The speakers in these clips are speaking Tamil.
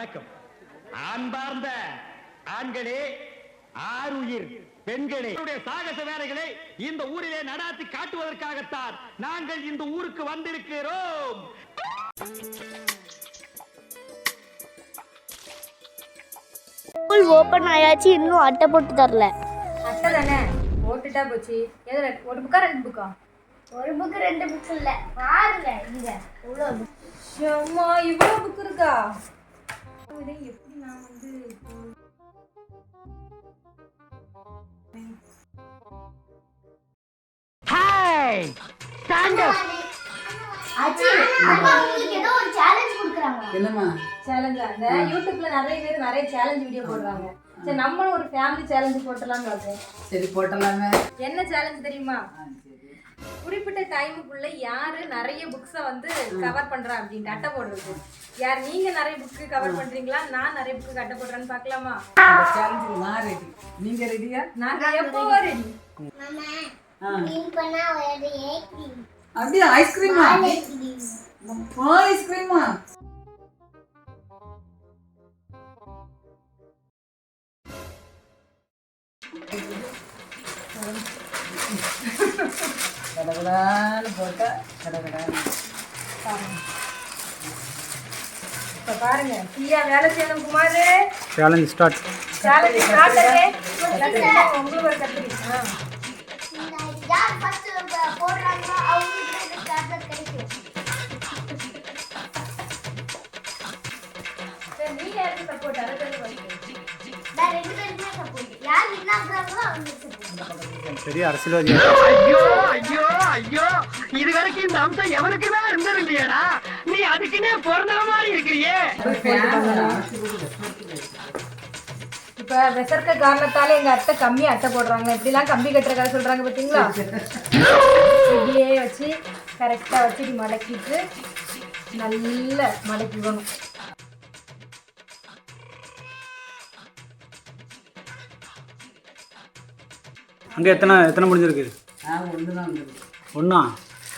வணக்கம். அன்பார்ந்த ஆண்களே ஆருயிர் பெண்களே. சாகச வேலைகளை இந்த ஊரிலே நடாத்தி காட்டுவதற்காகத்தான் நாங்கள் இந்த ஊருக்கு வந்திருக்கிறோம். ஸ்கூல் ஓப்பன் ஆயாச்சு இன்னும் அட்டை போட்டு தரல. அட்டை தானே? போட்டுட்டா போச்சு. எதுல? ஒரு புக்கா ரெண்டு புக்கா ஒரு புக்கு ரெண்டு புக்கு இல்ல. பாருங்க இங்க. இவ்வளோ அம்மா இவ்வளோ புக் இருக்கா? எப்படி நான் வந்து என்னம்மா? சேலஞ்சா யூடியூப்ல நிறைய பேர் நிறைய சேலஞ்ச் வீடியோ போடுறாங்க. சரி நம்மளும் ஒரு ஃபேமிலி சேலஞ்ச் போட்டலாம்னு பார்த்தேன் சரி போட்டலாமே. என்ன சேலஞ்ச் தெரியுமா? குறிப்பிட்ட டைமுக்குள்ள யாரு நிறைய புக்ஸை வந்து கவர் பண்றா அப்படின்ட்டு அட்டை போடுறது. யார் நீங்க நிறைய புக்கு கவர் பண்றீங்களா? நான் நிறைய புக்கு அட்டை போடுறேன்னு பார்க்கலாமா? நான் ரெடி நீங்க ரெடியா நாங்க எப்போ ரெடி அப்படியே? ஐஸ்கிரீமா ஐஸ்கிரீமா கடகடான்னு போட்டா கடகடான்னு. இப்ப பாருங்க ஃப்ரீயா வேலை செய்யணும் குமாரு. சேலஞ்ச் ஸ்டார்ட் சேலஞ்ச் ஸ்டார்டரே உங்களுக்கு ஒரு கத்திரி ஆ. இந்த யார் ஃபர்ஸ்ட் போடுறாங்களோ அவங்களுக்கு இந்த சாக்லேட் கிடைக்கும். சரி நீங்க யாருக்கு சப்போர்ட் அதை தெரியும் நான் ரெண்டு பேருக்குமே சப்போர்ட் யார் வின் ஆகுறாங்களோ அவங்களுக்கு சப்போர்ட் பெரிய அரசியல்வாதி. இது வரைக்கும் இந்த அம்சம் எவனுக்குமே இருந்தது இல்லையாடா நீ அதுக்குன்னே பிறந்த மாதிரி இருக்கிறியே. இப்ப விசர்க்க காரணத்தால எங்க அத்தை கம்மி அட்டை போடுறாங்க. இப்படிலாம் கம்பி கட்டுற கதை சொல்றாங்க பாத்தீங்களா? இப்படியே வச்சு கரெக்டா வச்சு இப்படி மடக்கிட்டு நல்ல மடக்கிக்கணும் அங்கே எத்தனை எத்தனை முடிஞ்சிருக்கு? நான் ஒன்று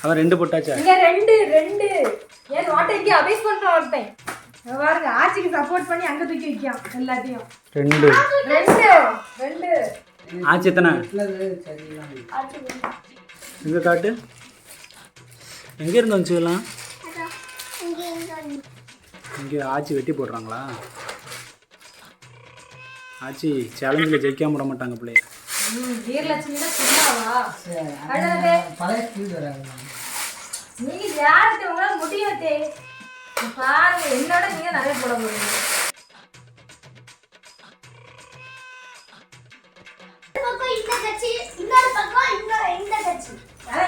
அதான் ரெண்டு போட்டாச்சா? இங்க ரெண்டு ரெண்டு. ஏன் நோட்டைக்கு அபேஸ் பண்ற ஒருத்தன் இங்க பாருங்க ஆட்சிக்கு சப்போர்ட் பண்ணி அங்க தூக்கி வைக்கான் எல்லாத்தையும். ரெண்டு. ரெண்டு ரெண்டு. ஆச்சு எத்தனை? எங்கே காட்டு? எங்கே இருந்து இங்கே இங்கே இங்கே ஆச்சி வெட்டி போடுறாங்களா? ஆச்சி சேலஞ்சில் ஜெயிக்காம விட மாட்டாங்க பிள்ளைய. ம், வீரலட்சுமி தான் சும்மாவா அழகே. பழைய ஸ்பீட் வராங்க நீங்க யாருக்கு உங்களால முடியாதே பாருங்க என்னோட நீங்க நிறைய போட போறீங்க.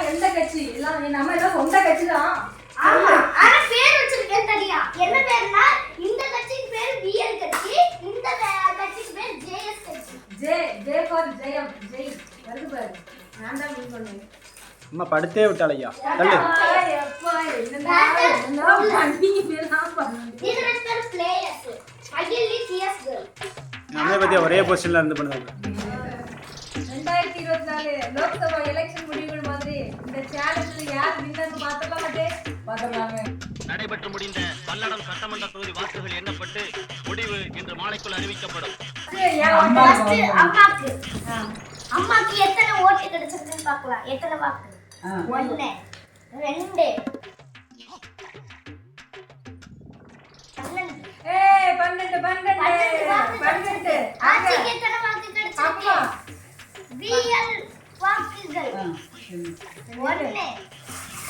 எந்த கட்சி? எல்லாம் நம்ம எல்லாம் சொந்த கட்சி தான். ஆமா ஆனா பேர் வச்சிருக்கேன் தனியா. என்ன பேருனா இந்த கட்சிக்கு பேர் பிஎல் கட்சி இந்த பே- கட்சிக்கு பேர் ஜேஎஸ் கட்சி J J for Jayam Jai வருது பாரு. நான் தான் வின் பண்ணுவேன். அம்மா படுத்தே விட்டாளையா? தள்ளு. நம்மளை பற்றி ஒரே பொசிஷனில் இருந்து பண்ணுறாங்க ரெண்டாயிரத்தி இருபத்தி நாலு லோக்சபா எலெக்ஷன் முடிவுகள் மாதிரி இந்த சேலஞ்சில் யார் வின்னர்னு பார்த்துக்கலாம் மாட்டே பார்த்துடலாமே நடைபெற்று முடிந்த பல்லடம் சட்டமன்ற தொகுதி வாக்குகள் எண்ணப்பட்டு முடிவு இன்று மாலைக்குள் அறிவிக்கப்படும். ஃபர்ஸ்ட் அம்மாக்கு. அம்மாக்கு எத்தனை ஓட்டு கிடைச்சிருக்குன்னு பார்க்கலாம். எத்தனை வாக்கு? ஆ. ஒன்னு ரெண்டு. ஏய் பன்னெண்டு பன்னெண்டு. பன்னெண்டு வாக்கு கிடைச்சிருக்கு. ஆட்சிக்கு எத்தனை வாக்கு கிடைச்சிருக்கு? அம்மா பிஎல் வாக்குகள். ஒன்னு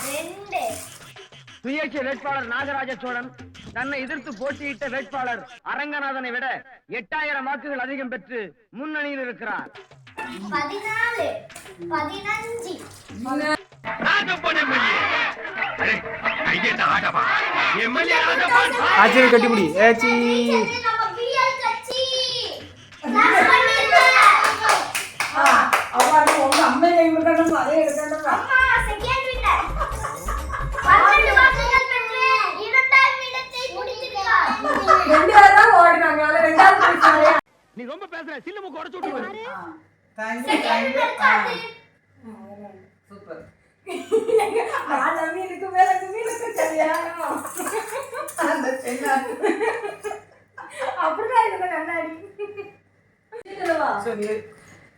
ரெண்டு. சுயேட்சை வேட்பாளர் நாகராஜ சோழன் தன்னை எதிர்த்து போட்டியிட்ட வேட்பாளர் அரங்கநாதனை விட எட்டாயிரம் வாக்குகள் அதிகம் பெற்று முன்னணியில் இருக்கிறார் பதினாலு பதினஞ்சு ஏச்சி அம்மை இருக்கணும் அதே இருக்கணும் நீ ரொம்ப பேசுற சில்லு மூக்கு உடைச்சு விட்டு தேங்க்யூ சூப்பர். நான் மேல அமீனுக்கு கல்யாணம்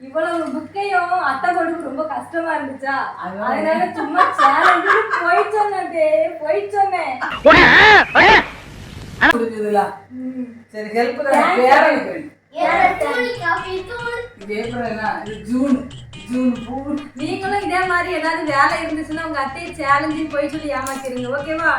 இவ்வளவு புக்கையும் அத்தை கொடுக்க ரொம்ப கஷ்டமா இருந்துச்சா? அதனால. சும்மா சேலஞ்சு போய் சொன்னேன் போய் சொன்னேன் சரி நீங்களும் இதே மாதிரி ஏதாவது வேலை இருந்துச்சுன்னா உங்க அத்தையை சேலஞ்சின்னு போய் சொல்லி ஏமாத்திருங்க ஓகேவா